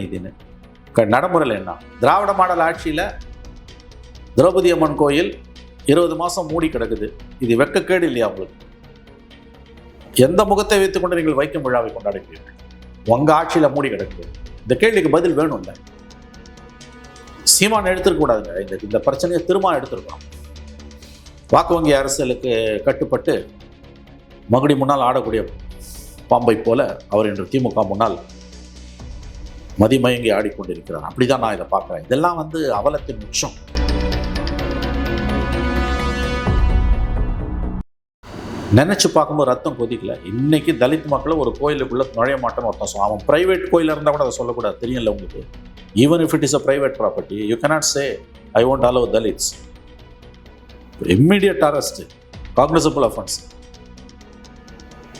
நீதின்னு நடைமுறையில் என்ன? திராவிட மாடல் ஆட்சியில் திரௌபதி அம்மன் கோயில் இருபது மாதம் மூடி கிடக்குது. இது வெக்கக்கேடு இல்லையா உங்களுக்கு? எந்த முகத்தை வைத்துக்கொண்டு நீங்கள் வைக்கும் விழாவை கொண்டாடுகிறீர்கள்? உங்கள் ஆட்சியில் மூடி கிடக்குது. இந்த கேள்விக்கு பதில் வேணும்ல? சீமான் எடுத்துருக்கூடாதுங்க இந்த இந்த பிரச்சனையை திரும்ப எடுத்துருக்கணும். வாக்கு வங்கி அரசியலுக்கு கட்டுப்பட்டு மகுடி முன்னால் ஆடக்கூடிய பாம்பை போல அவர் இன்று திமுக முன்னால் மதிமயங்கி ஆடிக்கொண்டிருக்கிறார் அப்படிதான் நான் இதை பார்க்குறேன். இதெல்லாம் வந்து அவலத்தின் உச்சம். நினச்சி பார்க்கும்போது ரத்தம் கொதிக்கல. இன்னைக்கு தலித் மக்களை ஒரு கோயிலுக்குள்ளே நுழைய மாட்டேன்னு ஒருத்தன் சொல்லுவான். அவன் ப்ரைவேட் கோயிலாக இருந்தால் கூட அதை சொல்லக்கூடாது. தெரியல உங்களுக்கு? Even if it is a private property you cannot say I won't allow Dalits immediate arrest cognizable offence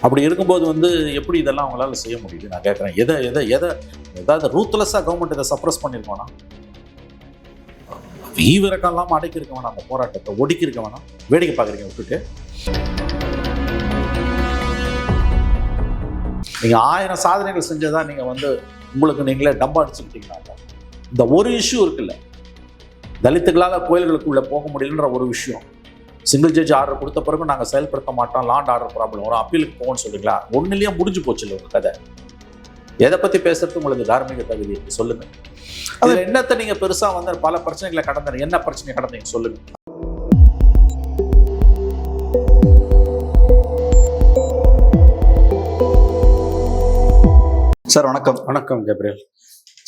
அப்படி இருக்கும்போது வந்து எப்படி இதெல்லாம் அவங்களால செய்ய முடியுது? நான் கேட்குறேன் எதை எதை எதை ஏதாவது ரூத்லெஸ்ஸாக கவர்மெண்ட் இதை சப்ரஸ் பண்ணியிருக்கோன்னா ஈவிரக்கம் இல்லாமல் அடைக்கிருக்க வேணாம் அந்த போராட்டத்தை. ஒடுக்கியிருக்க வேணாம். வேடிக்கை பார்க்குறீங்க விட்டுட்டு. நீங்கள் ஆயிரம் சாதனைகள் செஞ்சதா நீங்கள் வந்து உங்களுக்கு நீங்களே டம்பா அடிச்சுக்கிட்டீங்கன்னா இந்த ஒரு இஷ்யூ இருக்குல்ல. தலித்துகளால் கோயில்களுக்குள்ளே போக முடியலன்ற ஒரு விஷயம். சிங்கிள் ஜட்ஜ் ஆர்டர் கொடுத்த பிறகு நாங்கள் செயல்படுத்த மாட்டோம் லாண்ட் ஆர்டர் ப்ராப்ளம் வரும். அப்பீலுக்கு போகணும்னு சொல்லுங்களா ஒன்றுலேயே முடிஞ்சு போச்சு இல்லை உங்கள் கதை. எதை பற்றி பேசுறதுக்கு உங்களுக்கு தார்மீக தகுதி? இருக்கு சொல்லுங்க அதில் என்னத்தை நீங்கள் பெருசாக வந்து பல பிரச்சனைகளை கடந்த என்ன பிரச்சனை கடந்தீங்க சொல்லுங்க. சார் வணக்கம். வணக்கம் ஜப்ரியல்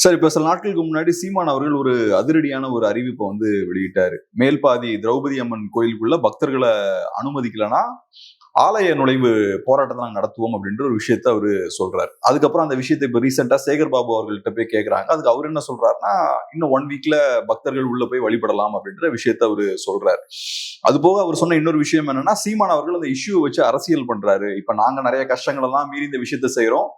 சார் இப்போ சில நாட்களுக்கு முன்னாடி சீமான் அவர்கள் ஒரு அதிரடியான ஒரு அறிவிப்பை வந்து வெளியிட்டாரு. மேல்பாதி திரௌபதி அம்மன் கோயிலுக்குள்ள பக்தர்களை அனுமதிக்கலனா ஆலய நுழைவு போராட்டத்தை நாங்கள் நடத்துவோம் அப்படின்ற ஒரு விஷயத்த அவர் சொல்றாரு. அதுக்கப்புறம் அந்த விஷயத்தை இப்போ ரீசெண்டாக சேகர் பாபு அவர்கள்ட்ட போய் கேட்குறாங்க அதுக்கு அவர் என்ன சொல்றாருன்னா இன்னும் ஒன் வீக்ல பக்தர்கள் உள்ள போய் வழிபடலாம் அப்படின்ற விஷயத்த அவர் சொல்றாரு. அது போக அவர் சொன்ன இன்னொரு விஷயம் என்னன்னா சீமான் அவர்கள் அந்த இஷ்யூ வச்சு அரசியல் பண்றாரு. இப்போ நாங்கள் நிறைய கஷ்டங்கள் எல்லாம் மீறி இந்த விஷயத்த செய்கிறோம்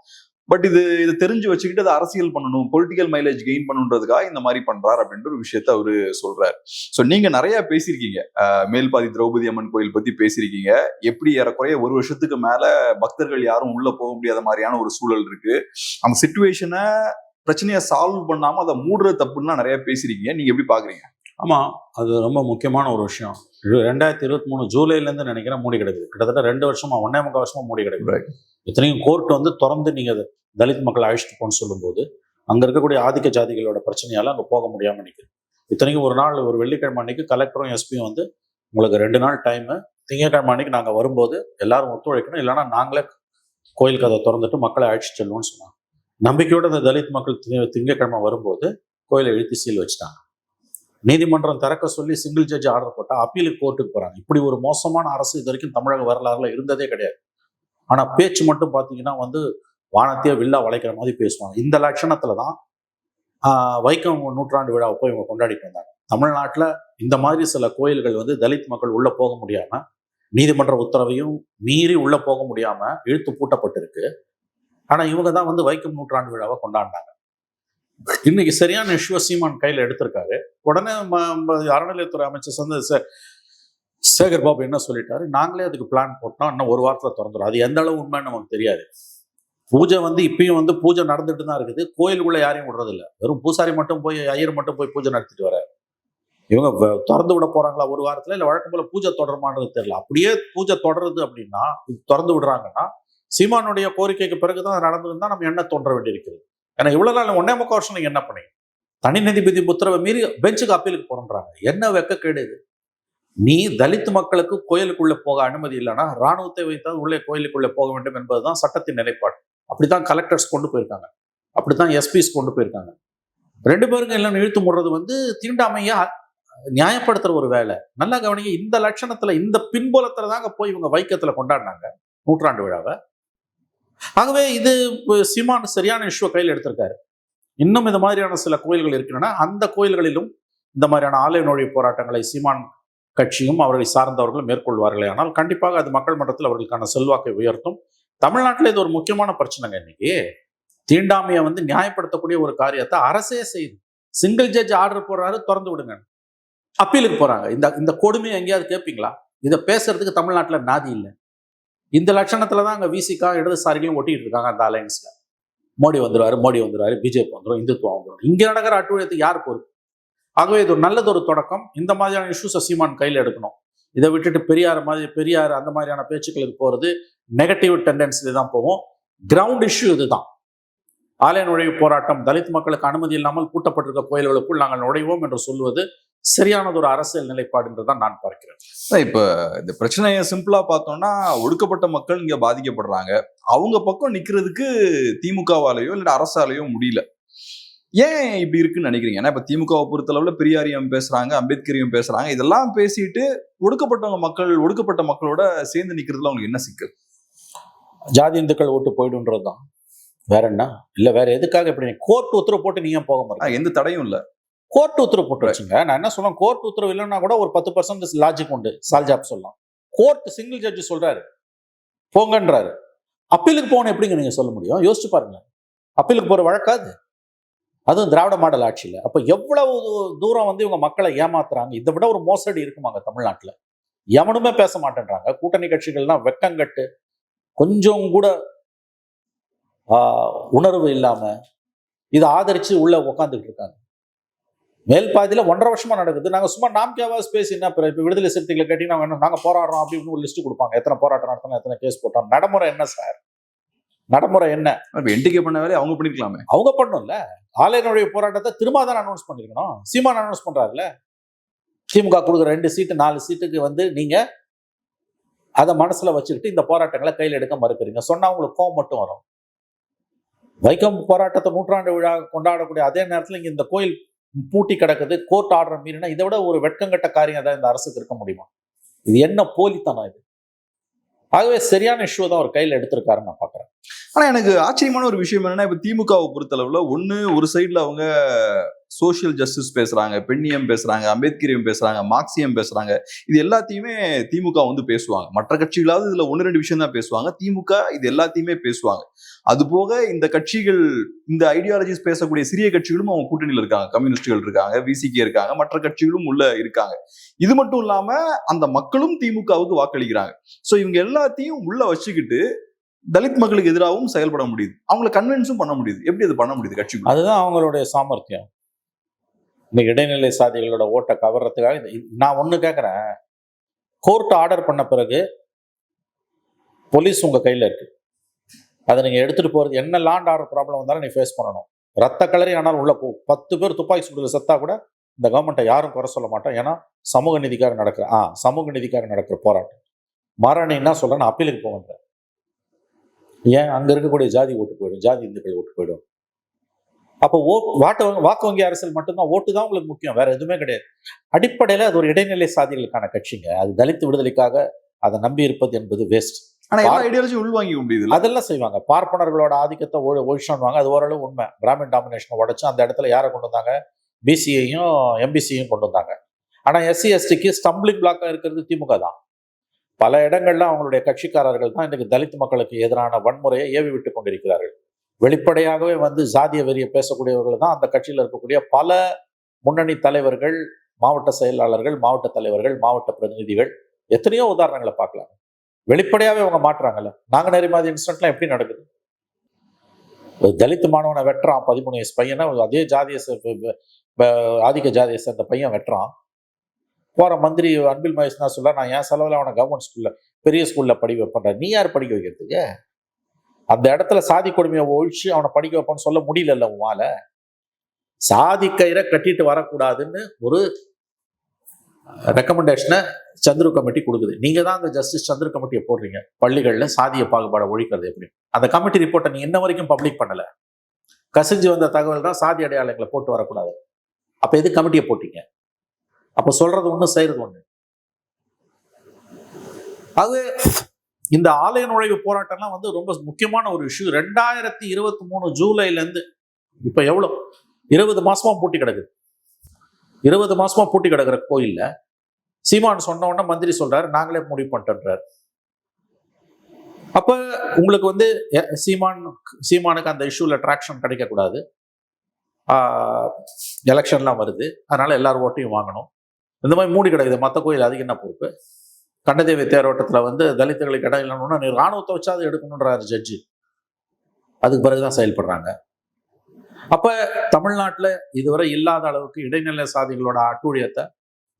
பட் இது இதை தெரிஞ்சு வச்சுக்கிட்டு அதை அரசியல் பண்ணணும் பொலிட்டிக்கல் மைலேஜ் கெயின் பண்ணுன்றதுக்காக இந்த மாதிரி பண்றாரு அப்படின்ற ஒரு விஷயத்த அவரு சொல்றாரு. ஸோ நீங்க நிறைய பேசியிருக்கீங்க. அஹ், மேல்பாதி திரௌபதி அம்மன் கோயில் பத்தி பேசியிருக்கீங்க. எப்படி ஏறக்குறைய ஒரு வருஷத்துக்கு மேல பக்தர்கள் யாரும் உள்ள போக முடியாத மாதிரியான ஒரு சூழல் இருக்கு. அந்த சுச்சுவேஷனை பிரச்சனையை சால்வ் பண்ணாம அதை மூடுற தப்புன்னா நிறைய பேசியிருக்கீங்க. நீங்க எப்படி பாக்குறீங்க? ஆமாம் அது ரொம்ப முக்கியமான ஒரு விஷயம். ரெண்டாயிரத்தி இருபத்தி மூணு ஜூலைலேருந்து நினைக்கிறேன் மூடி கிடக்குது. கிட்டத்தட்ட ரெண்டு வருஷமா ஒன்னே முக்கால் வருஷமா மூடி கிடக்குது. இத்தனையும் கோர்ட் வந்து திறந்து நீங்கள் தலித் மக்களை அழைச்சிட்டு போன்னு சொல்லும்போது அங்கே இருக்கக்கூடிய ஆதிக்க ஜாதிகளோட பிரச்சனையால அங்கே போக முடியாமல் நிற்குது இத்தனைக்கும் ஒரு நாள் ஒரு வெள்ளிக்கிழமை அன்னைக்கு கலெக்டரும் எஸ்பியும் வந்து உங்களுக்கு ரெண்டு நாள் டைமு திங்கட்கிழமை அன்னைக்கு நாங்கள் வரும்போது எல்லாரும் ஒத்துழைக்கணும். இல்லைன்னா நாங்களே கோயில் கதை திறந்துட்டு மக்களை அழைச்சிட்டு செல்லுவோம்னு சொன்னாங்க. நம்பிக்கையோட இந்த தலித் மக்கள் தி- திங்கட்கிழமை வரும்போது கோயிலை இழுத்து சீல் வச்சுட்டாங்க. நீதிமன்றம் திறக்க சொல்லி சிங்கிள் ஜட்ஜ் ஆர்டர் போட்டால் அப்பீலுக்கு கோர்ட்டுக்கு போகிறாங்க இப்படி ஒரு மோசமான அரசு இது வரைக்கும் தமிழக வரலாறுல இருந்ததே கிடையாது. ஆனால் பேச்சு மட்டும் பார்த்தீங்கன்னா வந்து வானத்தையே வில்லா வளைக்கிற மாதிரி பேசுவாங்க. இந்த லட்சணத்துல தான் வைக்கம் நூற்றாண்டு விழாவை போய் இவங்க கொண்டாடிட்டு வந்தாங்க. தமிழ்நாட்டில் இந்த மாதிரி சில கோயில்கள் வந்து தலித் மக்கள் உள்ளே போக முடியாமல் நீதிமன்ற உத்தரவையும் மீறி உள்ளே போக முடியாமல் இழுத்து பூட்டப்பட்டிருக்கு. ஆனால் இவங்க தான் வந்து வைக்கம் நூற்றாண்டு விழாவை கொண்டாடினாங்க. இன்னைக்கு சரியான இஷ்யூ சீமான் கையில் எடுத்திருக்காரு. உடனே அறநிலையத்துறை அமைச்சர் சந்த சேகர் பாபு என்ன சொல்லிட்டாரு? நாங்களே அதுக்கு பிளான் போட்டோம். இன்னும் ஒரு வாரத்தில் திறந்துடும் அது எந்த அளவு உண்மைன்னு நமக்கு தெரியாது. பூஜை வந்து இப்பயும் வந்து பூஜை நடந்துட்டு தான் இருக்குது. கோயிலுக்குள்ளே யாரையும் விடுறதில்ல. வெறும் பூசாரி மட்டும் போய் ஐயர் மட்டும் போய் பூஜை நடத்திட்டு வர இவங்க திறந்து விட போறாங்களா ஒரு வாரத்துல? இல்லை வழக்கம் போல பூஜை தொடருமான்றது தெரியல. அப்படியே பூஜை தொடருது அப்படின்னா திறந்து விடுறாங்கன்னா சீமானுடைய கோரிக்கைக்கு பிறகுதான் அது நடந்திருந்தா நம்ம என்ன தோன்ற வேண்டியிருக்கிறது. ஏன்னா இவ்வளோ நாள் ஒன்னே முக்கால் வருஷம் நீங்கள் என்ன பண்ணீங்க? தனி நீதிபதி உத்தரவை மீறி பெஞ்சுக்கு அப்பீலுக்கு போகிறாங்க என்ன வெக்கக்கேடு கேடுது நீ தலித் மக்களுக்கு கோயிலுக்குள்ளே போக அனுமதி இல்லைன்னா ராணுவத்தை வைத்தால் உள்ளே கோயிலுக்குள்ளே போக வேண்டும் என்பதுதான் சட்டத்தின் நிலைப்பாடு. அப்படித்தான் கலெக்டர்ஸ் கொண்டு போயிருக்காங்க. அப்படித்தான் எஸ்பிஸ் கொண்டு போயிருக்காங்க. ரெண்டு பேருக்கும் எல்லாம் இழுத்து முடுறது வந்து தீண்டாமையா நியாயப்படுத்துற ஒரு வேலை. நல்லா கவனிங்க இந்த லட்சணத்துல இந்த பின்புலத்துல தாங்க போய் இவங்க வைக்கத்துல கொண்டாடினாங்க. நூற்றாண்டு விழாவை. ஆகவே இது சீமான் சரியான இஷ்யூ கையில் எடுத்திருக்காரு. இன்னும் இந்த மாதிரியான சில கோயில்கள் இருக்கின்றன அந்த கோயில்களிலும் இந்த மாதிரியான ஆலய நுழைவு போராட்டங்களை சீமான் கட்சியும் அவர்களை சார்ந்தவர்களும் மேற்கொள்வார்களே. ஆனால் கண்டிப்பாக அது மக்கள் மன்றத்தில் அவர்களுக்கான செல்வாக்கை உயர்த்தும். தமிழ்நாட்டில் இது ஒரு முக்கியமான பிரச்சனைங்க இன்னைக்கு. தீண்டாமையை வந்து நியாயப்படுத்தக்கூடிய ஒரு காரியத்தை அரசே செய்யுது சிங்கிள் ஜட்ஜ் ஆர்டர் போடுறாரு திறந்து விடுங்க. அப்பீலுக்கு போறாங்க. இந்த இந்த கொடுமையை எங்கேயாவது கேட்பீங்களா இதை பேசுறதுக்கு தமிழ்நாட்டில் நாதி இல்லை. இந்த லட்சணத்தில் தான் அங்கே விசிகா இடதுசாரிகளையும் ஒட்டிட்டு இருக்காங்க அந்த அலையன்ஸில் மோடி வந்துடுவார் மோடி வந்துடுவார் பிஜேபி வந்துடும் இந்துத்துவம் வந்துடும் இங்கே நடக்கிற அட்டுழியத்துக்கு யார் பொறுப்பு? ஆகவே இது ஒரு நல்லது ஒரு தொடக்கம். இந்த மாதிரியான இஷ்யூஸை சீமான் கையில் எடுக்கணும். இதை விட்டுட்டு பெரியார் மாதிரி பெரியார் அந்த மாதிரியான பேச்சுக்களுக்கு போகிறது நெகட்டிவ் டெண்டன்சில தான் போகும். கிரவுண்ட் இஷ்யூ இதுதான். ஆலய நுழைவு போராட்டம் தலித் மக்களுக்கு அனுமதி இல்லாமல் பூட்டப்பட்டிருக்க கோயில்களுக்குள் நாங்கள் நுழைவோம் என்று சொல்வது சரியானது ஒரு அரசியல் நிலைப்பாடு என்று தான் நான் பார்க்கிறேன். இப்ப இந்த பிரச்சனையை சிம்பிளா பார்த்தோம்னா ஒடுக்கப்பட்ட மக்கள் இங்க பாதிக்கப்படுறாங்க. அவங்க பக்கம் நிக்கிறதுக்கு திமுகவாலேயோ இல்ல அரசாலேயோ முடியல. ஏன் இப்படி இருக்குன்னு நினைக்கிறீங்க? ஏன்னா இப்ப திமுகவை பொறுத்தளவுல பெரியாரியம் பேசுறாங்க அம்பேத்கரியம் பேசுறாங்க. இதெல்லாம் பேசிட்டு ஒடுக்கப்பட்டவங்க மக்கள் ஒடுக்கப்பட்ட மக்களோட சேர்ந்து நிக்கிறதுல அவங்களுக்கு என்ன சிக்கல்? ஜாதி இந்துக்கள் ஓட்டு போயிடுன்றது தான் வேற என்ன? இல்ல வேற எதுக்காக இப்படி கோர்ட் உத்தரவு போட்டு நீங்க போக மாட்டீங்க எந்த தடையும் இல்ல. கோர்ட் உத்தரவு போட்டு வச்சுங்க. நான் என்ன சொல்றேன்? கோர்ட் உத்தரவு இல்லைன்னா கூட ஒரு பத்து பர்சன்ட் லாஜிக் உண்டு. சால்ஜாப் சொல்லலாம். கோர்ட் சிங்கிள் ஜட்ஜ் சொல்றாரு. போங்கன்றாரு. அப்பீலுக்கு போகணும் எப்படிங்க நீங்க சொல்ல முடியும்? யோசிச்சு பாருங்க அப்பீலுக்கு போற வழக்காது அதுவும் திராவிட மாடல் ஆட்சியில. அப்ப எவ்வளவு தூரம் வந்து இவங்க மக்களை ஏமாத்துறாங்க? இதை விட ஒரு மோசடி இருக்குமாங்க தமிழ்நாட்டுல. எவனுமே பேச மாட்டேன்றாங்க. கூட்டணி கட்சிகள்லாம் வெக்கங்கட்டு. கொஞ்சம் கூட உணர்வு இல்லாம இதை ஆதரிச்சு உள்ள உட்காந்துக்கிட்டு இருக்காங்க. மேல் பாதியில ஒன்றரை வருஷமா நடக்குது. நாங்க சும்மா நாம்கேவாஸ் பேசி என்ன பிற- இப்ப விடுதலை சிறுத்தைகளை கேட்டீங்கன்னா நாங்க என்ன- நாங்க போராடுறோம் அப்படின்னு ஒரு லிஸ்ட் கொடுப்பாங்க. எத்தனை போராட்டம் நடத்தணும் எத்தனை கேஸ் போட்டோம். நடைமுறை என்ன சார் நடைமுறை என்ன? என்டிகே பண்ண வேலையை அவங்க பண்ணிருக்கலாமே. அவங்க பண்ணும்ல ஆலய நுழைவு போராட்டத்தை திரும்ப தான் அனௌன்ஸ் பண்ணிருக்கணும். சீமான் அனௌன்ஸ் பண்றாருல்ல. திமுக கொடுக்குற ரெண்டு சீட்டு நாலு சீட்டுக்கு வந்து நீங்க அதை மனசுல வச்சுக்கிட்டு இந்த போராட்டங்களை கையில் எடுக்க மறுக்கிறீங்க. சொன்னா உங்களுக்கு கோவம் மட்டும் வரும். வைக்கம் போராட்டத்தை நூற்றாண்டு விழா கொண்டாடக்கூடிய அதே நேரத்தில் இங்க இந்த கோயில் பூட்டி கிடக்குது கோர்ட் ஆர்டர் மீறினா இதை விட ஒரு வெட்கங்கட்ட காரியம் தான் இந்த அரசுக்கு இருக்க முடியுமா? இது என்ன போலித்தனம் இது? ஆகவே சரியான இஷ்யூ தான் அவர் கையில் எடுத்திருக்காரு நான் பார்க்குறேன். ஆனால் எனக்கு ஆச்சரியமான ஒரு விஷயம் என்னன்னா இப்போ திமுகவை பொறுத்தளவில் ஒன்று ஒரு சைடில் அவங்க சோஷியல் ஜஸ்டிஸ் பேசுறாங்க பெண்ணியம் பேசுறாங்க அம்பேத்கரியம் பேசுறாங்க மார்க்சியம் பேசுறாங்க. இது எல்லாத்தையுமே திமுக வந்து பேசுவாங்க. மற்ற கட்சிகளாவது இதுல ஒன்னு ரெண்டு விஷயம் தான் பேசுவாங்க. திமுக இது எல்லாத்தையுமே பேசுவாங்க. அது போக இந்த கட்சிகள் இந்த ஐடியாலஜிஸ் பேசக்கூடிய சிறிய கட்சிகளும் அவங்க கூட்டணியில் இருக்காங்க. கம்யூனிஸ்டுகள் இருக்காங்க விசிகே இருக்காங்க மற்ற கட்சிகளும் உள்ள இருக்காங்க. இது மட்டும் இல்லாம அந்த மக்களும் திமுகவுக்கு வாக்களிக்கிறாங்க. ஸோ இவங்க எல்லாத்தையும் உள்ள வச்சுக்கிட்டு தலித் மக்களுக்கு எதிராகவும் செயல்பட முடியுது. அவங்கள கன்வின்ஸும் பண்ண முடியுது. எப்படி அது பண்ண முடியுது கட்சி அதுதான் அவங்களுடைய சாமர்த்தியம். இந்த இடைநிலை சாதிகளோட ஓட்டை கவர்றதுக்காக இந்த- நான் ஒன்று கேட்குறேன் கோர்ட் ஆர்டர் பண்ண பிறகு போலீஸ் உங்கள் கையில் இருக்கு. அதை நீங்கள் எடுத்துகிட்டு போகிறது என்ன லாண்ட் ஆர்டர் ப்ராப்ளம் வந்தாலும் நீ ஃபேஸ் பண்ணணும். ரத்த கலரி ஆனாலும் உள்ள போ. பத்து பேர் துப்பாக்கி சுடுறது செத்தா கூட இந்த கவர்மெண்ட்டை யாரும் குறை சொல்ல மாட்டோம். ஏன்னா சமூக நீதிக்காக நடக்கிற ஆ சமூக நீதிக்காக நடக்கிற போராட்டம். மாறாணி என்ன சொல்றேன் அப்பீலுக்கு போகின்ற ஏன்? அங்கே இருக்கக்கூடிய ஜாதி ஓட்டு போயிடும். ஜாதி இந்துக்கள் ஓட்டு போயிடும். அப்போ ஓ வாட்டு வாக்கு வங்கி அரசியல் மட்டும்தான் ஓட்டு தான் உங்களுக்கு முக்கியம் வேற எதுவுமே கிடையாது. அடிப்படையில அது ஒரு இடைநிலை சாதிகளுக்கான கட்சிங்க. அது தலித் விடுதலைக்காக அதை நம்பி இருப்பது என்பது வேஸ்ட் ஐடியாலஜியும் உள்வாங்கிக்க முடியுது அதெல்லாம் செய்வாங்க. பார்ப்பனர்களோட ஆதிக்கத்தை ஒழி ஒழிச்சோன்னுவாங்க. அது ஓரளவு உண்மை. பிராமின் டாமினேஷனை உடைச்சு அந்த இடத்துல யாரை கொண்டு வந்தாங்க? பிசிஐயும் எம்பிசியும் கொண்டு வந்தாங்க. ஆனா எஸ்சி எஸ்டிக்கு ஸ்டம்பிளிங் பிளாக்கா இருக்கிறது திமுக தான். பல இடங்கள்ல அவங்களுடைய கட்சிக்காரர்கள் தான் இன்னைக்கு தலித் மக்களுக்கு எதிரான வன்முறையை ஏவி விட்டு கொண்டிருக்கிறார்கள். வெளிப்படையாகவே வந்து சாதிய வெறிய பேசக்கூடியவர்கள் தான் அந்த கட்சியில் இருக்கக்கூடிய பல முன்னணி தலைவர்கள் மாவட்ட செயலாளர்கள் மாவட்ட தலைவர்கள் மாவட்ட பிரதிநிதிகள் எத்தனையோ உதாரணங்களை பார்க்கலாம். வெளிப்படையாகவே அவங்க மாட்டுறாங்கல்ல. நாங்கள் நிறைய மாதிரி இன்சிடென்ட்லாம் எப்படி நடக்குது? ஒரு தலித் மாணவனை வெட்டுறான் பதிமூணு வயசு பையனை அதே ஜாதியை ஆதிக்க ஜாதியை சேர்ந்த பையன் வெட்டுறான். போகிற மந்திரி அன்பில் மகேஷ் தான் சொல்ல நான் ஏன் செலவில் அவனை கவர்மெண்ட் ஸ்கூலில் பெரிய ஸ்கூலில் படி வைப்பேன் நீ யார் படிக்க வைக்கிறதுக்கு? அந்த இடத்துல சாதி கொடுமையை ஒழிச்சு அவனை படிக்க வைப்பான்னு சொல்ல முடியலல்ல உமால சாதி கயிறை கட்டிட்டு வரக்கூடாதுன்னு ஒரு ரெக்கமெண்டேஷனை சந்துரு கமிட்டி கொடுக்குது. நீங்க தான் அந்த ஜஸ்டிஸ் சந்துரு கமிட்டியை போடுறீங்க. பள்ளிகளில் சாதிய பாகுபாடை ஒழிக்கிறது எப்படி? அந்த கமிட்டி ரிப்போர்ட்டை நீ இன்ன வரைக்கும் பப்ளிக் பண்ணல. கசிஞ்சு வந்த தகவல் தான் சாதி அடையாளங்களை போட்டு வரக்கூடாது. அப்ப எது கமிட்டியை போட்டீங்க? அப்ப சொல்றது ஒண்ணு செய்யறது ஒண்ணு. அது இந்த ஆலய நுழைவு போராட்டம்லாம் வந்து ரொம்ப முக்கியமான ஒரு இஷ்யூ ரெண்டாயிரத்தி இருபத்தி மூணு ஜூலைலேருந்து இப்போ எவ்வளோ? இருபது மாசமா பூட்டி கிடக்குது. இருபது மாசமா பூட்டி கிடக்குற கோயில்ல சீமான் சொன்ன உடனே மந்திரி சொல்றாரு நாங்களே முடிவு பண்ணிட்டோன்றாரு அப்ப உங்களுக்கு வந்து சீமான் சீமானுக்கு அந்த இஷ்யூல ட்ராக்ஷன் கிடைக்கக்கூடாது. எலெக்ஷன்லாம் வருது. அதனால எல்லார் ஓட்டையும் வாங்கணும். இந்த மாதிரி மூடி கிடக்குது. மற்ற கோயில் அதுக்கு என்ன பொறுப்பு? கண்டதேவி தேரோட்டத்தில் வந்து தலித்துகளுக்கு இடம் இல்லைன்னு நீ ராணுவத்தை வச்சாது எடுக்கணுன்றாரு ஜட்ஜி அதுக்கு பிறகுதான் செயல்படுறாங்க. அப்போ தமிழ்நாட்டில் இதுவரை இல்லாத அளவுக்கு இடைநிலை சாதிகளோட அட்டூழியத்தை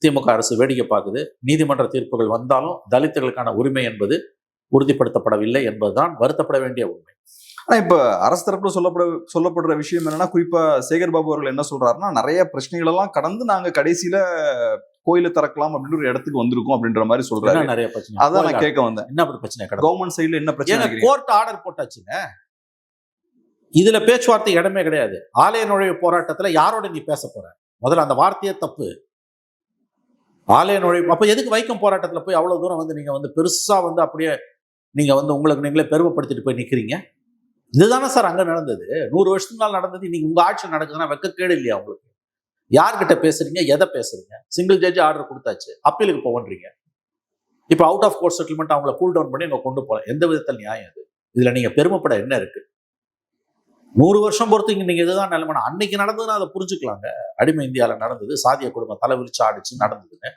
திமுக அரசு வேடிக்கை பார்க்குது. நீதிமன்ற தீர்ப்புகள் வந்தாலும் தலித்துகளுக்கான உரிமை என்பது உறுதிப்படுத்தப்படவில்லை என்பதுதான் வருத்தப்பட வேண்டிய உண்மை. ஆனால் இப்போ அரசு தரப்பில் சொல்லப்பட சொல்லப்படுற விஷயம் என்னன்னா குறிப்பாக சேகர் பாபு அவர்கள் என்ன சொல்றாருன்னா நிறைய பிரச்சனைகளெல்லாம் கடந்து நாங்கள் கடைசியில் கோயிலை திறக்கலாம் அப்படின்ற ஒரு இடத்துக்கு வந்திருக்கோம் அப்படின்ற மாதிரி என்ன நிறைய பிரச்சனை? அதான் நான் கேட்க வந்தேன் என்ன பிரச்சனை கவர்மெண்ட் சைடுல என்ன பிரச்சனை? கோர்ட் ஆர்டர் போட்டாச்சுங்க. இதுல பேச்சுவார்த்தை இடமே கிடையாது. ஆலய நுழைவு போராட்டத்துல யாரோட நீ பேச போற? முதல்ல அந்த வார்த்தையே தப்பு. ஆலய நுழைவு அப்ப எதுக்கு வைக்கம் போராட்டத்துல போய் அவ்வளவு தூரம் வந்து நீங்க வந்து பெருசா வந்து அப்படியே நீங்க வந்து உங்களுக்கு நீங்களே பெருமைப்படுத்திட்டு போய் நிக்கிறீங்க? இதுதானே சார் அங்க நடந்தது. நூறு வருஷத்துக்கு முன்னால் நடந்தது. இன்னைக்கு உங்க ஆட்சி நடக்குதுன்னா வெக்கக்கேடு இல்லையா உங்களுக்கு? யார்கிட்ட பேசுறீங்க? எதை பேசுறீங்க? சிங்கிள் ஜட்ஜ் ஆர்டர் கொடுத்தாச்சு. அப்பீலுக்கு போகன்றீங்க. இப்போ அவுட் ஆஃப் கோர்ட் செட்டில்மெண்ட் அவங்கள கூல் டவுன் பண்ணி அங்க கொண்டு போகலாம் எந்த விதத்தில் நியாயம் அது இதில் நீங்கள் பெருமைப்பட என்ன இருக்கு? நூறு வருஷம் பொறுத்து நீங்கள் இதுதான் நிலைமை. அன்னைக்கு நடந்ததுன்னா அதை புரிஞ்சுக்கலாங்க. அடிமை இந்தியாவில் நடந்தது. சாதிய குடும்பம் தலை விரிச்சு ஆடிச்சு நடந்ததுன்னு.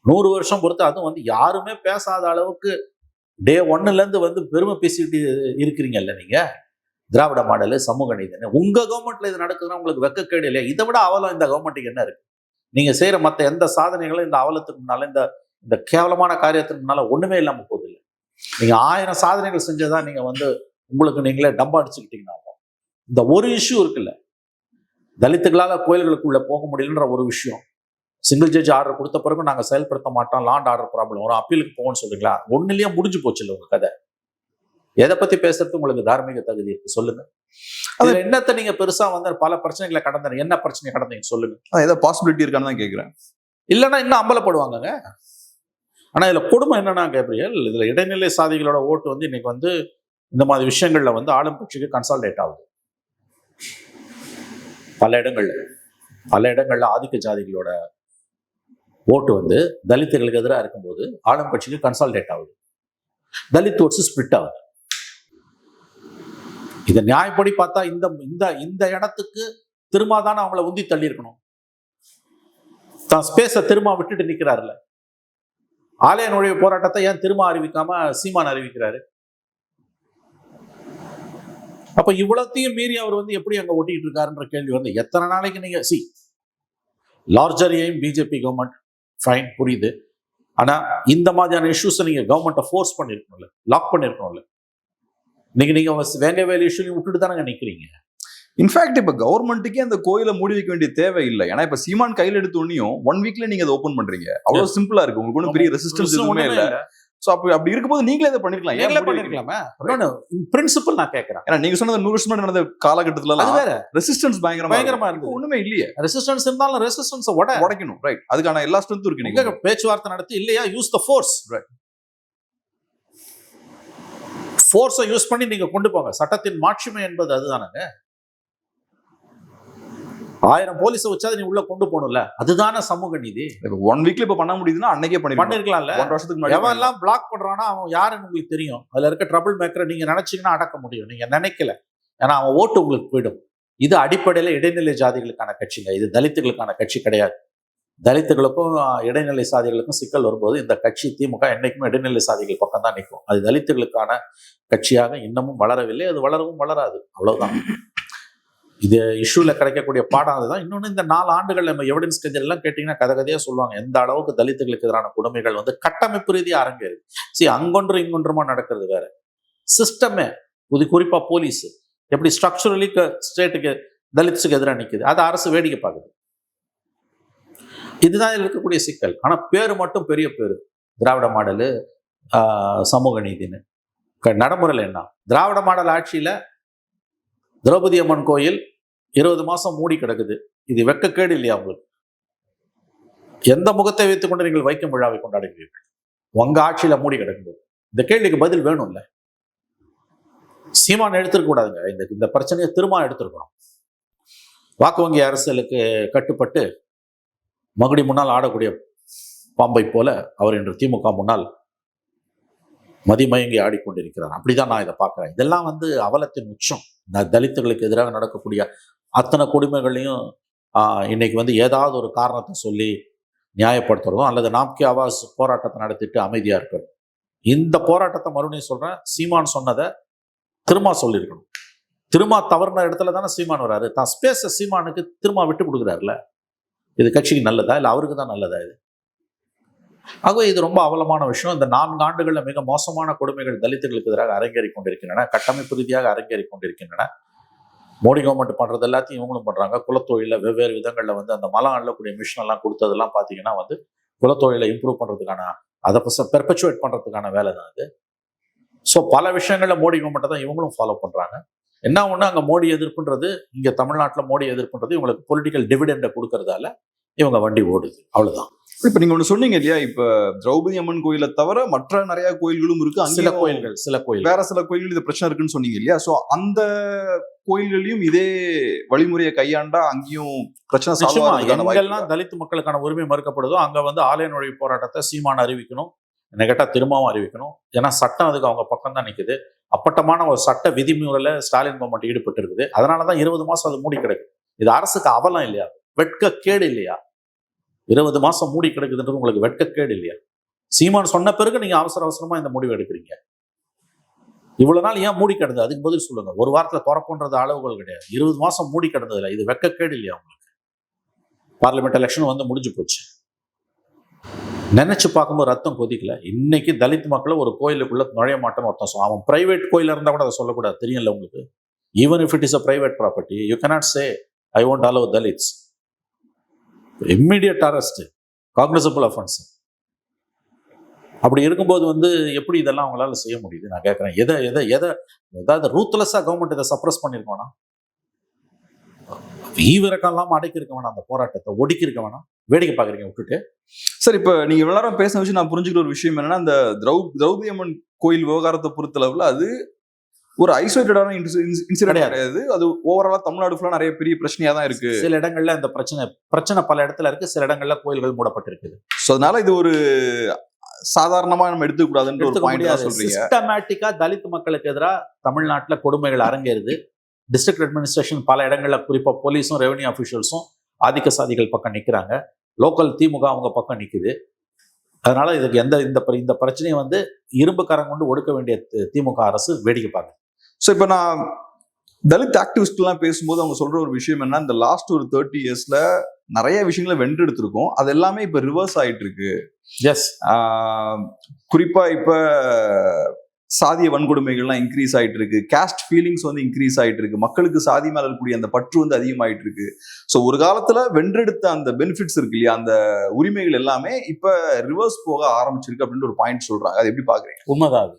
நூறு வருஷம் பொறுத்து அதுவும் வந்து யாருமே பேசாத அளவுக்கு டே ஒன்னுலேருந்து வந்து பெருமை பேசிக்கிட்டு இருக்கிறீங்கல்ல நீங்கள் திராவிட மாடலு சமூக நீதினு. உங்க கவர்மெண்ட்ல இது நடக்குதுன்னா உங்களுக்கு வெக்கக்கேடு இல்லையா? இதை விட அவலம் இந்த கவர்மெண்ட்டுக்கு என்ன இருக்கு? நீங்க செய்யற மற்ற எந்த சாதனைகளும் இந்த அவலத்துக்கு முன்னால இந்த இந்த கேவலமான காரியத்துக்கு முன்னால ஒண்ணுமே இல்லாம போகுது இல்லை நீங்க ஆயிரம் சாதனைகள் செஞ்சதான் நீங்க வந்து உங்களுக்கு நீங்களே டம்பா அடிச்சுக்கிட்டீங்கன்னா இந்த ஒரு இஷ்யூ இருக்குல்ல. தலித்துகளால் கோயில்களுக்குள்ள போக முடியலன்ற ஒரு விஷயம். சிங்கிள் ஜட்ஜ் ஆர்டர் கொடுத்த பிறகு நாங்கள் செயல்படுத்த மாட்டோம் லாண்ட் ஆர்டர் ப்ராப்ளம் வரும் அப்பீலுக்கு போகணும்னு சொல்றீங்களா? ஒன்னுலயே முடிஞ்சு போச்சு இல்லை உங்க கதை. எதை பத்தி பேசுறது உங்களுக்கு தார்மீக தகுதி இருக்கு? சொல்லுங்க. அதுல என்னத்தை நீங்க பெருசா வந்து பல பிரச்சனைகளை கடந்த என்ன பிரச்சனை கடந்தீங்க சொல்லுங்க. ஏதோ பாசிபிலிட்டி இருக்கான்னு தான் கேக்குறேன். இல்லைன்னா இன்னும் அம்பலப்படுவாங்கங்க ஆனா இதுல கொடுமை என்னன்னா கேப்ரியல் இதுல இடைநிலை சாதிகளோட ஓட்டு வந்து இன்னைக்கு வந்து இந்த மாதிரி விஷயங்கள்ல வந்து ஆளும் கட்சிக்கு கன்சால்டேட் ஆகுது. பல இடங்கள்ல. பல இடங்கள்ல ஆதிக்க ஜாதிகளோட ஓட்டு வந்து தலித்துகளுக்கு எதிராக இருக்கும்போது ஆளும் கட்சிக்கு கன்சால்டேட் ஆகுது. தலித் ஓட்ஸ் ஸ்பிளிட் ஆகுது. இதை நியாயப்படி பார்த்தா இந்த இந்த இந்த இடத்துக்கு திரும்ப தானே அவங்கள உந்தி தள்ளியிருக்கணும். தான் ஸ்பேஸை திரும்ப விட்டுட்டு நிற்கிறாருல ஆலய நுழைவு போராட்டத்தை ஏன் திரும்ப அறிவிக்காம சீமான் அறிவிக்கிறாரு? அப்ப இவ்வளத்தையும் மீறி அவர் வந்து எப்படி அங்க ஒட்டிட்டு இருக்காருன்ற கேள்வி வந்து எத்தனை நாளைக்கு நீங்க see larger aim BJP government fine புரியுது. ஆனா இந்த மாதிரியான இஷ்யூஸை நீங்க கவர்மெண்ட்டை ஃபோர்ஸ் பண்ணிருக்கணும்ல லாக் பண்ணிருக்கணும்ல. நீங்க நீங்க வேங்க வேலை இஷ்யூலையும் விட்டுட்டு தானங்க நிக்கிறீங்க. இன்ஃபேக்ட் இப்ப கவர்மெண்ட்டுக்கே அந்த கோயிலை மூடி வைக்க வேண்டிய தேவை இல்லை ஏன்னா இப்ப சீமான் கையில் எடுத்த உடனேயும் ஒன் வீக்ல நீங்க அதை ஓபன் பண்றீங்க. அவ்வளவு சிம்பிளா இருக்கு. உங்களுக்கு ஒன்றும் பெரிய ரெசிஸ்டன்ஸ் எதுவுமே இல்ல. சோ அப்படி அப்படி இருக்கும்போது நீங்களே அதை பண்ணிருக்கலாம். ஏன்? பண்ணிருக்கலாமே? பிரின்சிபல் நான் கேட்கறேன். ஏன்னா நீங்க சொன்னது நூறு வருஷம் நடந்த காலகட்டத்துல அது வேற. ரெசிஸ்டன்ஸ் பயங்கரமா பயங்கரமா. இருந்தது. ஒண்ணுமே இல்லையே. ரெசிஸ்டன்ஸ் இருந்தாலும் ரெசிஸ்டன்ஸ் உட. உடைக்கணும். ரைட் அதுக்கான எல்லா ஸ்ட்ரென்த்தும் இருக்கு நீங்க. பேச்சுவார்த்தை நடத்தி இல்லையா? Use the force Right. ஃபோர்ஸை யூஸ் பண்ணி நீங்க கொண்டு போங்க. சட்டத்தின் மாட்சிமை என்பது அதுதானங்க? ஆயிரம் போலீஸை வச்சாது நீ உள்ள கொண்டு போகணும்ல. அதுதானே சமூக நீதி? இப்ப ஒன் வீக்ல இப்ப பண்ண முடியுதுன்னா அன்னைக்கே பண்ணிருக்கலாம் பண்ணிருக்கலாம்ல. ஒன்றரை வருஷத்துக்கு முன்னாடி எவன் எல்லாம் பிளாக் பண்றானோ அவன் யாருன்னு உங்களுக்கு தெரியும். அதுல இருக்க ட்ரபிள் மேக்கரை நீங்க நினைச்சீங்கன்னா அடக்க முடியும். நீங்க நினைக்கல. ஏன்னா அவன் ஓட்டு உங்களுக்கு போயிடும். இது அடிப்படையில இடைநிலை ஜாதிகளுக்கான கட்சிங்க. இது தலித்துகளுக்கான கட்சி கிடையாது. தலித்துகளுக்கும் இடைநிலை சாதிகளுக்கும் சிக்கல் வரும்போது இந்த கட்சி திமுக என்றைக்குமே இடைநிலை சாதிகள் பக்கம் தான் நிற்கும். அது தலித்துகளுக்கான கட்சியாக இன்னமும் வளரவில்லை. அது வளரவும் வளராது. அவ்வளவுதான். இது இஷ்யூல கிடைக்கக்கூடிய பாடம் அதுதான். இன்னொன்று இந்த நாலு ஆண்டுகள் நம்ம எவிடன்ஸ் கஜர் எல்லாம் கேட்டிங்கன்னா கதகதையாக சொல்லுவாங்க. எந்த அளவுக்கு தலித்துகளுக்கு எதிரான கொடுமைகள் வந்து கட்டமைப்பு ரீதியாக அரங்கேறு. சரி அங்கொன்று இங்கொன்றுமா நடக்கிறது வேற. சிஸ்டமே இது குறிப்பா போலீஸ் எப்படி ஸ்ட்ரக்சரலி ஸ்டேட்டுக்கு தலித்ஸுக்கு எதிராக நிக்குது. அதை அரசு வேடிக்கை பார்க்குது. இதுதான் இருக்கக்கூடிய சிக்கல். ஆனால் பேர் மட்டும் பெரிய பேர். திராவிட மாடலு ஆஹ், சமூக நீதின்னு க- நடைமுறையில் என்ன? திராவிட மாடல் ஆட்சியில திரௌபதி அம்மன் கோயில் இருபது மாதம் மூடி கிடக்குது. இது வெக்கக்கேடு இல்லையா உங்களுக்கு? எந்த முகத்தை வைத்துக்கொண்டு நீங்கள் வைக்கும் விழாவை கொண்டாடுகிறீர்கள்? உங்க ஆட்சியில மூடி கிடக்குது இந்த கேள்விக்கு பதில் வேணும்ல? சீமான் எடுத்துருக்க கூடாதுங்க. இந்த இந்த பிரச்சனையை திரும்ப எடுத்துருக்கணும். வாக்கு வங்கி அரசியலுக்கு கட்டுப்பட்டு மகுடி முன்னால் ஆடக்கூடிய பாம்பை போல அவர் இன்று திமுக முன்னால் மதிமயங்கி ஆடிக்கொண்டிருக்கிறார். அப்படிதான் நான் இதை பார்க்குறேன். இதெல்லாம் வந்து அவலத்தின் உச்சம். இந்த தலித்துகளுக்கு எதிராக நடக்கக்கூடிய அத்தனை கொடுமைகளையும் இன்னைக்கு வந்து ஏதாவது ஒரு காரணத்தை சொல்லி நியாயப்படுத்துறதும் அல்லது நாம்கி ஆவாஸ் போராட்டத்தை நடத்திட்டு அமைதியாக இருக்கிறது இந்த போராட்டத்தை மறுபடியும் சொல்கிறேன் சீமான் சொன்னதை திருமா சொல்லியிருக்கணும். திருமா தவறுன இடத்துல தானே சீமான் வராரு. தான் ஸ்பேஸை சீமானுக்கு திருமா விட்டு கொடுக்குறாருல இது கட்சிக்கு நல்லதா? இல்லை அவருக்கு தான் நல்லதா இது? ஆகவே இது ரொம்ப அவலமான விஷயம். இந்த நான்கு ஆண்டுகளில் மிக மோசமான கொடுமைகள் தலித்துகளுக்கு எதிராக அரங்கேறி கொண்டிருக்கின்றன. கட்டமைப்பு ரீதியாக அரங்கேறி கொண்டிருக்கின்றன. மோடி கவர்மெண்ட் பண்றது எல்லாத்தையும் இவங்களும் பண்றாங்க. குலத்தொழில வெவ்வேறு விதங்களில் வந்து அந்த மலம் அள்ளக்கூடிய மிஷின் எல்லாம் கொடுத்ததெல்லாம் பார்த்தீங்கன்னா வந்து குலத்தொழிலை இம்ப்ரூவ் பண்ணுறதுக்கான அதை பெர்பச்சுவேட் பண்றதுக்கான வேலை தான் அது. ஸோ பல விஷயங்களில் மோடி கவர்மெண்ட்டை தான் இவங்களும் ஃபாலோ பண்ணுறாங்க என்ன ஒண்ணு அங்க மோடி எதிர்ப்புன்றது இங்க தமிழ்நாட்டுல மோடி எதிர்ப்புன்றது இவங்களுக்கு பொலிட்டிக்கல் டிவிடெண்டை கொடுக்கறதால இவங்க வண்டி ஓடுது. அவ்வளவுதான். இப்ப நீங்க ஒண்ணு சொன்னீங்க இல்லையா? இப்ப திரௌபதி அம்மன் கோயிலை தவிர மற்ற நிறைய கோயில்களும் இருக்கு. சில கோயில்கள் சில கோயில்கள். வேற சில கோயில்கள் இது பிரச்சனை இருக்குன்னு சொன்னீங்க இல்லையா? சோ அந்த கோயில்களையும் இதே வழிமுறையை கையாண்டா அங்கேயும் பிரச்சனை solve நிச்சயமா ஆகுறதுக்கான வாய்ப்பு எங்கெல்லாம் தலித் மக்களுக்கான உரிமை மறுக்கப்படுதோ அங்க வந்து ஆலய நுழைவு போராட்டத்தை சீமான அறிவிக்கணும். என்ன கேட்டா திரும்பவும் அறிவிக்கணும். ஏன்னா சட்டம் அதுக்கு அவங்க பக்கம் தான் நிக்குது. அப்பட்டமான ஒரு சட்ட விதிமுறையில ஸ்டாலின் கவர்மெண்ட் ஈடுபட்டு இருக்குது அதனாலதான் இருபது மாசம் அது மூடி கிடக்கு. இது அரசுக்கு அவலம் இல்லையா? வெட்க கேடு இல்லையா? இருபது மாசம் மூடி கிடக்குதுன்றது உங்களுக்கு வெட்க கேடு இல்லையா? சீமான் சொன்ன பிறகு நீங்க அவசர அவசரமா இந்த முடிவு எடுக்கிறீங்க. இவ்வளோ நாள் ஏன் மூடி கிடந்தது? அதுக்கு பதில் சொல்லுங்க. ஒரு வாரத்தில் திறப்புன்றது அளவுகள் கிடையாது. இருபது மாதம் மூடி கிடந்ததுல இது வெட்கக்கேடு இல்லையா உங்களுக்கு? பார்லிமெண்ட் எலெக்ஷன் வந்து முடிஞ்சு போச்சு. நினைச்சு பார்க்கும்போது ரத்தம் கொதிக்கல. இன்னைக்கு தலித் மக்களை ஒரு கோயிலுக்குள்ள நுழைய மாட்டோம் அர்த்தம் சொல்லுவான். அவன் பிரைவேட் கோயில இருந்தால் கூட அதை சொல்லக்கூடாது. தெரியல உங்களுக்கு? Even if it is a private property you cannot say I won't allow Dalits immediate arrest cognizable offence அப்படி இருக்கும்போது வந்து எப்படி இதெல்லாம் அவங்களால செய்ய முடியுது? நான் கேட்குறேன் எதை எதை எதை? ஏதாவது ரூத்லெஸ்ஸாக கவர்மெண்ட் இதை சப்ரஸ் பண்ணியிருக்கோம்னா? ஈவிரக்கம் இல்லாம அடக்கி இருக்க வேணாம் அந்த போராட்டத்தை ஒடுக்கி இருக்க வேணாம். வேடிக்கை பாக்குறீங்க விட்டுட்டு. சார் இப்ப நீங்க இவ்வளவு நேரம் பேசின விஷயம் நான் புரிஞ்சுக்கிற ஒரு விஷயம் என்னன்னா இந்த திரௌ திரௌபதி அம்மன் கோயில் விவகாரத்தை பொறுத்தளவுல அது ஒரு ஐசோலேட்டடான இன்சிடென்ட் கிடையாது. அது ஓவராலா தமிழ்நாடு ஃபுல்லா நிறைய பெரிய பிரச்சனையா தான் இருக்கு. சில இடங்கள்ல இந்த பிரச்சனை பிரச்சனை பல இடத்துல இருக்கு. சில இடங்கள்ல கோயில்கள் மூடப்பட்டிருக்குது. சோ அதனால இது ஒரு சாதாரணமா நம்ம எடுத்துக்க கூடாதுன்ற ஒரு பாயிண்ட் சொல்றீங்க. சிஸ்டமேட்டிக்கா தலித் மக்களுக்கு எதிராக தமிழ்நாட்டுல கொடுமைகள் அரங்கேறுது. டிஸ்ட்ரிக்ட் அட்மினிஸ்ட்ரேஷன் பல இடங்கள்ல குறிப்பா போலீஸும் ரெவன்யூ அஃபிஷியல்ஸும் ஆதிக்க சாதிகள் பக்கம் நிக்கிறாங்க. லோக்கல் திமுக அவங்க பக்கம் நிக்குது. அதனால இதுக்கு எந்த இந்த இந்த பிரச்சனையை வந்து இரும்பு கரம் கொண்டு ஒடுக்க வேண்டிய திமுக அரசு வேடிக்கை பார்க்குது. ஸோ இப்போ நான் தலித் ஆக்டிவிஸ்ட் எல்லாம் பேசும்போது அவங்க சொல்ற ஒரு விஷயம் என்ன இந்த லாஸ்ட் ஒரு தேர்ட்டி இயர்ஸ்ல நிறைய விஷயங்களை வென்றெடுத்திருக்கோம். அது எல்லாமே இப்ப ரிவர்ஸ் ஆயிட்டு இருக்கு எஸ் குறிப்பா இப்ப சாதிய வன்கொடுமைகள்லாம் இன்க்ரீஸ் ஆயிட்டு இருக்கு காஸ்ட் ஃபீலிங்ஸ் வந்து இன்க்ரீஸ் ஆயிட்டு இருக்கு மக்களுக்கு சாதி மேல இருக்கக்கூடிய அந்த பற்று வந்து அதிகமாயிட்டு இருக்கு ஸோ ஒரு காலத்துல வென்றெடுத்த அந்த பெனிஃபிட்ஸ் இருக்கு இல்லையா அந்த உரிமைகள் எல்லாமே இப்ப ரிவர்ஸ் போக ஆரம்பிச்சிருக்கு அப்படின்னு ஒரு பாயிண்ட் சொல்றாங்க. அது எப்படி பாக்குறீங்க? உண்மைதான் அது.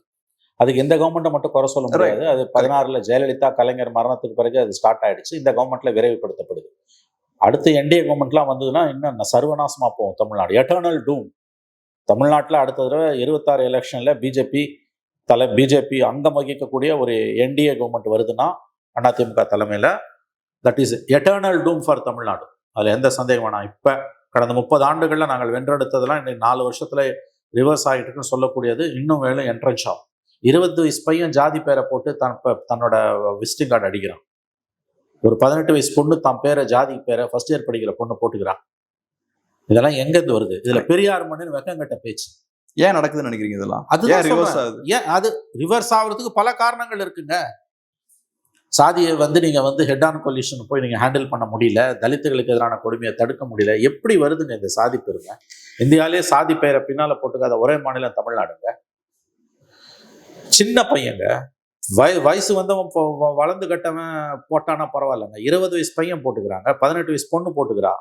அதுக்கு எந்த கவர்மெண்ட்டை மட்டும் குறை சொல்ல முடியாது. அது பதினாறுல ஜெயலலிதா கலைஞர் மரணத்துக்கு பிறகு அது ஸ்டார்ட் ஆயிடுச்சு. இந்த கவர்மெண்ட்ல விரைவுபடுத்தப்படுது. அடுத்து என்டிஏ கவர்மெண்ட்லாம் வந்ததுன்னா இன்னும் சர்வநாசமா போகும் தமிழ்நாடு. எட்டர்னல் டூம் தமிழ்நாட்டில் அடுத்த தடவை இருபத்தாறு எலெக்ஷன்ல பிஜேபி தலை பிஜேபி அங்கம் வகிக்கக்கூடிய ஒரு என்டிஏ கவர்மெண்ட் வருதுன்னா அதிமுக தலைமையில் that is eternal doom for Tamil Nadu. அதில் எந்த சந்தேகம் வேணாம். இப்போ கடந்த முப்பது ஆண்டுகளில் நாங்கள் வென்றெடுத்ததெல்லாம் இன்னைக்கு நாலு வருஷத்தில் ரிவர்ஸ் ஆகிட்டு இருக்குன்னு சொல்லக்கூடியது இன்னும் வேலும் என்ட்ரன்ஸ் ஆகும். இருபது வயசு பையன் ஜாதி பேரை போட்டு தன் தன்னோட விசிட்டிங் கார்டு அடிக்கிறான். ஒரு பதினெட்டு வயசு பொண்ணு தன் பேரை ஜாதி பேரை ஃபர்ஸ்ட் இயர் படிக்கிற பொண்ணு போட்டுக்கிறான். இதெல்லாம் எங்கேருந்து வருது? இதில் பெரியார் மண்ணின் வெக்கங்கட்ட பேச்சு. ஏன் நடக்குதுன்னு நினைக்கிறீங்க இதெல்லாம்? ஏன் ரிவர்ஸ். ஆகுது? ஏன் அது ரிவர்ஸ் ஆகுறதுக்கு பல காரணங்கள் இருக்குங்க. சாதியை வந்து நீங்க வந்து ஹெட் ஆன் கொலிஷன் போய் நீங்க ஹேண்டில் பண்ண முடியல. தலித்துகளுக்கு எதிரான கொடுமையை தடுக்க முடியல. எப்படி வருதுங்க இந்த சாதி பெருமை இந்தியாவிலேயே சாதி பெயரை பின்னால போட்டுக்காத ஒரே மாநிலம் தமிழ்நாடுங்க. சின்ன பையங்க. வய வயசு வந்தவன் இப்போ வ- வளர்ந்து கட்டவன் போட்டானா பரவாயில்லைங்க. இருபது வயசு பையன் போட்டுக்கிறாங்க. பதினெட்டு வயசு பொண்ணு போட்டுக்கிறா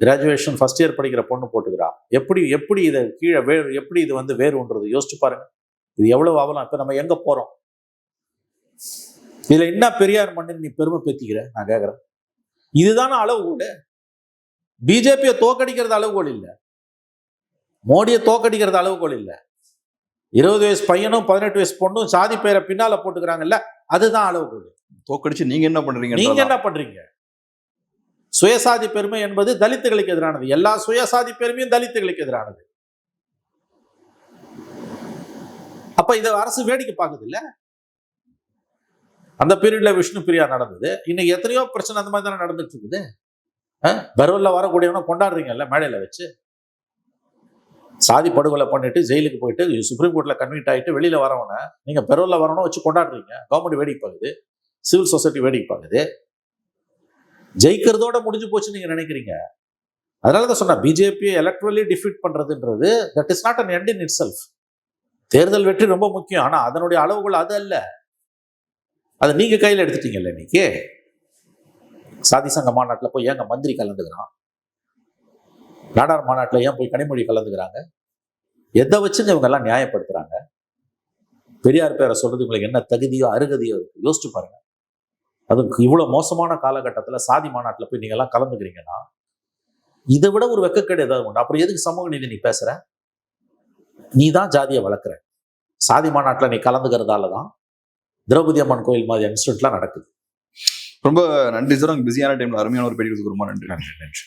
கிராஜுவேஷன் ஃபர்ஸ்ட் இயர் படிக்கிற பொண்ணு போட்டுக்கிறா. எப்படி எப்படி இதை கீழே வேறு எப்படி இது வந்து வேறுன்றது யோசிச்சு பாருங்க. இது எவ்வளவு அவலம்? இப்ப நம்ம எங்க போறோம்? இதுல என்ன பெரியார் மண்ணில் நீ பெருமை பேத்திக்கிற நான் கேக்குறேன். இதுதானே அளவுகோல்? பிஜேபியை தோக்கடிக்கிறது அளவுகோல் இல்ல. மோடியை தோக்கடிக்கிறது அளவுகோல் இல்ல. இருபது வயசு பையனும் பதினெட்டு வயசு பொண்ணும் சாதி பேரை பின்னால போட்டுக்கிறாங்கல்ல அதுதான் அளவுகோல். தோக்கடிச்சு நீங்க என்ன பண்றீங்க நீங்க என்ன பண்றீங்க? சுயசாதி பெருமை என்பது தலித்துகளுக்கு எதிரானது. எல்லா சுயசாதி பெருமையும் தலித்துகளுக்கு எதிரானது. அப்ப இதை அரசு வேடிக்கை பார்க்குது இல்ல அந்த பீரியட்ல விஷ்ணு பிரியா நடந்தது. இன்னைக்கு எத்தனையோ பிரச்சனை அந்த மாதிரி தானே நடந்துட்டு இருக்குது பரோல்ல வரக்கூடியவன கொண்டாடுறீங்கல்ல மேடையில வச்சு. சாதி படுகொலை பண்ணிட்டு ஜெயிலுக்கு போயிட்டு சுப்ரீம் கோர்ட்ல கன்வீட் ஆகிட்டு வெளியில வரவன நீங்க பெருவில் வரணும் வச்சு கொண்டாடுறீங்க. கவர்மெண்ட் வேடிக்கை பார்க்குது. சிவில் சொசைட்டி வேடிக்கை பார்க்குது. ஜெயிக்கிறதோட முடிஞ்சு போச்சுன்னு நீங்க நினைக்கிறீங்க? அதனால தான் சொன்னேன் பிஜேபியை எலக்ட்ரலி டிஃபீட் பண்றதுன்றது that is not an end in itself தேர்தல் வெற்றி ரொம்ப முக்கியம் ஆனா அதனுடைய அளவுகள் அது அல்ல. அதை நீங்க கையில் எடுத்துட்டீங்கல்ல இன்னைக்கு? சாதி சங்க மாநாட்டில் போய் ஏங்க மந்திரி கலந்துக்கிறான்? நாடார் மாநாட்டில் ஏன் போய் கனிமொழி கலந்துக்கிறாங்க? எதை வச்சுங்க இவங்கெல்லாம் நியாயப்படுத்துகிறாங்க நியாயப்படுத்துறாங்க? பெரியார் பேரை சொல்றது உங்களுக்கு என்ன தகுதியோ அருகதையோ இருக்கு? யோசிச்சு பாருங்க. அதுவும் இவ்வளவு மோசமான காலகட்டத்தில் சாதி மாநாட்டில் போய் நீங்க எல்லாம் கலந்துக்கிறீங்கன்னா இதை விட ஒரு வெக்கக்கேடு ஏதாவது உண்டு? அப்புறம் எதுக்கு சமூக நீதி நீ பேசுற? நீ தான் ஜாதியை வளர்க்குற. சாதி மாநாட்டில் நீ கலந்துக்கிறதால தான் திரௌபதி அம்மன் கோயில் மாதிரி இன்ஸ்டியூட்லாம் நடக்குது. ரொம்ப நன்றி சார். பிஸியான டைம்ல அருமையான ஒரு பேட்டி கொடுத்து ரொம்ப நன்றி. நன்றி நன்றி.